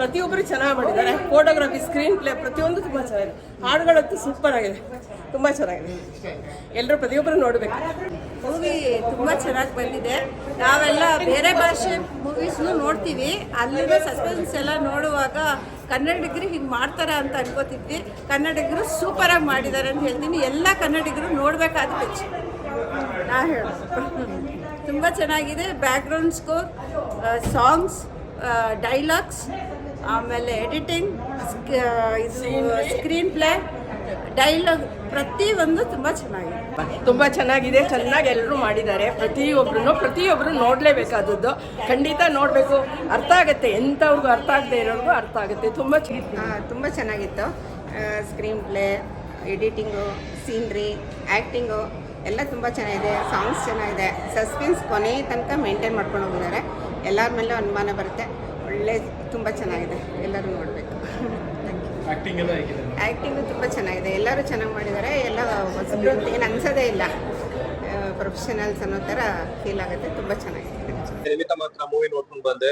ಪ್ರತಿಯೊಬ್ಬರು ಚೆನ್ನಾಗಿ ಮಾಡಿದ್ದಾರೆ. ಫೋಟೋಗ್ರಫಿ ಸ್ಕ್ರೀನ್ ಪ್ಲೇ ಪ್ರತಿಯೊಂದು ತುಂಬ ಚೆನ್ನಾಗಿದೆ. ಹಾಡುಗಳಂತೂ ಸೂಪರ್ ಆಗಿದೆ. ತುಂಬ ಚೆನ್ನಾಗಿದೆ. ಎಲ್ಲರೂ ಪ್ರತಿಯೊಬ್ಬರು ನೋಡಬೇಕು. ಮೂವಿ ತುಂಬ ಚೆನ್ನಾಗಿ ಬಂದಿದೆ. ನಾವೆಲ್ಲ ಬೇರೆ ಭಾಷೆ ಮೂವೀಸ್ನು ನೋಡ್ತೀವಿ. ಅಲ್ಲಿನ ಸಸ್ಪೆನ್ಸ್ ಎಲ್ಲ ನೋಡುವಾಗ ಕನ್ನಡಿಗರು ಹಿಂಗೆ ಮಾಡ್ತಾರೆ ಅಂತ ಅನ್ಕೋತಿದ್ವಿ. ಕನ್ನಡಿಗರು ಸೂಪರಾಗಿ ಮಾಡಿದ್ದಾರೆ ಅಂತ ಹೇಳ್ತೀನಿ. ಎಲ್ಲ ಕನ್ನಡಿಗರು ನೋಡಬೇಕಾದ ಪಿಕ್ಚ್ ನಾ ಹೇಳೋದು. ತುಂಬ ಚೆನ್ನಾಗಿದೆ. ಬ್ಯಾಕ್ಗ್ರೌಂಡ್ ಸ್ಕೋರ್ ಸಾಂಗ್ಸ್ ಡೈಲಾಗ್ಸ್ ಆಮೇಲೆ ಎಡಿಟಿಂಗ್ ಇದು ಸ್ಕ್ರೀನ್ ಪ್ಲೇ ಡೈಲಾಗ್ ಪ್ರತಿಯೊಂದು ತುಂಬ ಚೆನ್ನಾಗಿದೆ. ತುಂಬ ಚೆನ್ನಾಗಿದೆ ಚೆನ್ನಾಗಿ ಎಲ್ಲರೂ ಮಾಡಿದ್ದಾರೆ. ಪ್ರತಿಯೊಬ್ಬರು ಪ್ರತಿಯೊಬ್ಬರು ನೋಡಲೇಬೇಕಾದದ್ದು. ಖಂಡಿತ ನೋಡಬೇಕು. ಅರ್ಥ ಆಗುತ್ತೆ. ಎಂಥವ್ರಿಗೂ ಅರ್ಥ ಆಗದೆ ಇರೋರ್ಗೂ ಅರ್ಥ ಆಗುತ್ತೆ. ತುಂಬ ಚೆನ್ನಾಗಿ ತುಂಬ ಚೆನ್ನಾಗಿತ್ತು. Screen play editing scenery acting ಎಲ್ಲ ತುಂಬ ಚೆನ್ನಾಗಿದೆ. ಸಾಂಗ್ಸ್ ಚೆನ್ನಾಗಿದೆ. ಸಸ್ಪೆನ್ಸ್ ಕೊನೆ ತನಕ ಮೇಂಟೈನ್ ಮಾಡ್ಕೊಂಡು ಹೋಗಿದ್ದಾರೆ. ಎಲ್ಲರ ಮೇಲೂ ಅನುಮಾನ ಬರುತ್ತೆ. ಒಳ್ಳೆ ತುಂಬ ಚೆನ್ನಾಗಿದೆ. ಎಲ್ಲರೂ ನೋಡಬೇಕು. ಆಕ್ಟಿಂಗ್ ಎಲ್ಲ ಹೇಗಿದೆ? ಆ್ಯಕ್ಟಿಂಗು ತುಂಬ ಚೆನ್ನಾಗಿದೆ. ಎಲ್ಲರೂ ಚೆನ್ನಾಗಿ ಮಾಡಿದ್ದಾರೆ ಎಲ್ಲ ಹೊಸಬ್ರು ಅಂತ ಏನು ಅನ್ಸೋದೇ ಇಲ್ಲ. ಪ್ರೊಫೆಷನಲ್ಸ್ ಅನ್ನೋ ಥರ ಫೀಲ್ ಆಗುತ್ತೆ. ತುಂಬ ಚೆನ್ನಾಗಿದೆ. ನಿಮಿತ್ತ ಮಾತ್ರ ಮೂವಿ ನೋಡ್ಕೊಂಡು ಬಂದೆ.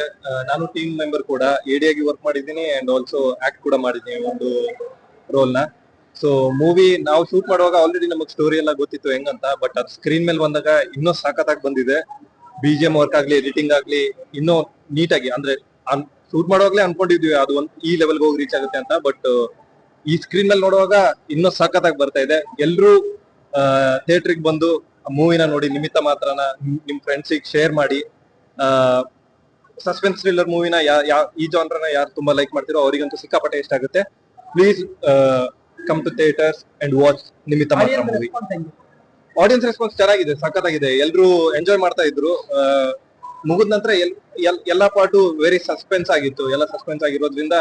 ನಾನು ಟೀಮ್ ಮೆಂಬರ್ ಕೂಡ. ಎಡಿ ಆಗಿ ವರ್ಕ್ ಮಾಡಿದ್ದೀನಿ ಅಂಡ್ ಆಲ್ಸೋ ಆಕ್ಟ್ ಕೂಡ ಮಾಡಿದ್ದೀನಿ ಒಂದು ರೋಲ್ನ. ಸೊ ಮೂವಿ ನಾವು ಶೂಟ್ ಮಾಡುವಾಗ ಆಲ್ರೆಡಿ ನಮಗೆ ಸ್ಟೋರಿ ಎಲ್ಲ ಗೊತ್ತಿತ್ತು ಹೆಂಗಂತ. ಬಟ್ ಅದು ಸ್ಕ್ರೀನ್ ಮೇಲೆ ಬಂದಾಗ ಇನ್ನೂ ಸಾಕತ್ತಾಗಿ ಬಂದಿದೆ. ಬಿ ಜಿ ಎಂ ವರ್ಕ್ ಆಗ್ಲಿ ಎಡಿಟಿಂಗ್ ಆಗ್ಲಿ ಇನ್ನೂ ನೀಟಾಗಿ ಅಂದ್ರೆ ಶೂಟ್ ಮಾಡುವಾಗ್ಲೇ ಅನ್ಕೊಂಡಿದ್ವಿ ಅದು ಒಂದ್ ಈ ಲೆವೆಲ್ ಹೋಗಿ ರೀಚ್ ಆಗುತ್ತೆ ಅಂತ ಬಟ್ ಈ ಸ್ಕ್ರೀನ್ನಲ್ಲಿ ನೋಡುವಾಗ ಇನ್ನೂ ಸಖತ್ತಾಗಿ ಬರ್ತಾ ಇದೆ. ಎಲ್ರೂ ಥಿಯೇಟ್ರಿಗೆ ಬಂದು ಮೂವಿನ ನೋಡಿ ನಿಮಿತ್ತ ಮಾತ್ರನ ನಿಮ್- ಫ್ರೆಂಡ್ಸ್ ಫ್ರೆಂಡ್ಸಿಗೆ ಶೇರ್ ಮಾಡಿ ಸಸ್ಪೆನ್ಸ್ ಥ್ರಿಲ್ಲರ್ ಮೂವಿನ ಈ ಜಾನ್ರನ ಯಾರು ತುಂಬಾ ಲೈಕ್ ಮಾಡ್ತಿರೋ ಅವರಿಗಂತೂ ಸಿಕ್ಕಾಪಟ್ಟೆ ಇಷ್ಟ ಆಗುತ್ತೆ. Please come to theatres and watch ನಿಮಿತ್ತ ಮಾತ್ರ ಮೂವಿ ಆಡಿಯನ್ಸ್ ರೆಸ್ಪಾನ್ಸ್ ಚೆನ್ನಾಗಿದೆ ಸಖತ್ತಾಗಿದೆ. ಎಲ್ರು ಎಂಜಾಯ್ ಮಾಡ್ತಾ ಇದ್ರು. ಮುಗಿದ ನಂತರ ಎಲ್- ಎಲ್ಲಾ ಪಾರ್ಟು ವೆರಿ ಸಸ್ಪೆನ್ಸ್ ಆಗಿತ್ತು. ಎಲ್ಲ ಸಸ್ಪೆನ್ಸ್ ಆಗಿರೋದ್ರಿಂದ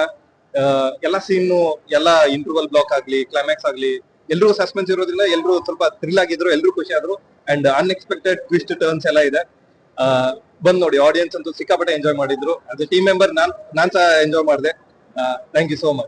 ಎಲ್ಲ ಸೀನು ಎಲ್ಲ ಇಂಟರ್ವಲ್ ಬ್ಲಾಕ್ ಆಗ್ಲಿ ಕ್ಲೈಮ್ಯಾಕ್ಸ್ ಆಗ್ಲಿ ಎಲ್ರು ಸಸ್ಪೆನ್ಸ್ ಇರೋದ್ರಿಂದ ಎಲ್ರು ಸ್ವಲ್ಪ ಥ್ರಿಲ್ ಆಗಿದ್ರು, ಎಲ್ರು ಖುಷಿ ಆದ್ರು. ಅಂಡ್ ಅನ್ಎಕ್ಸ್ಪೆಕ್ಟೆಡ್ ಟ್ವಿಸ್ಟ್ ಟರ್ನ್ಸ್ ಎಲ್ಲ ಇದೆ. ಬಂದ್ ನೋಡಿ ಆಡಿಯನ್ಸ್ ಅಂತೂ ಸಿಕ್ಕಾಪಟ್ಟೆ ಎಂಜಾಯ್ ಮಾಡಿದ್ರು. ಅಸ್ ಟೀಮ್ ಮೆಂಬರ್ ನಾನ್ ನಾನ್ ಸಹ ಎಂಜಾಯ್ ಮಾಡಿದೆ. Thank you so much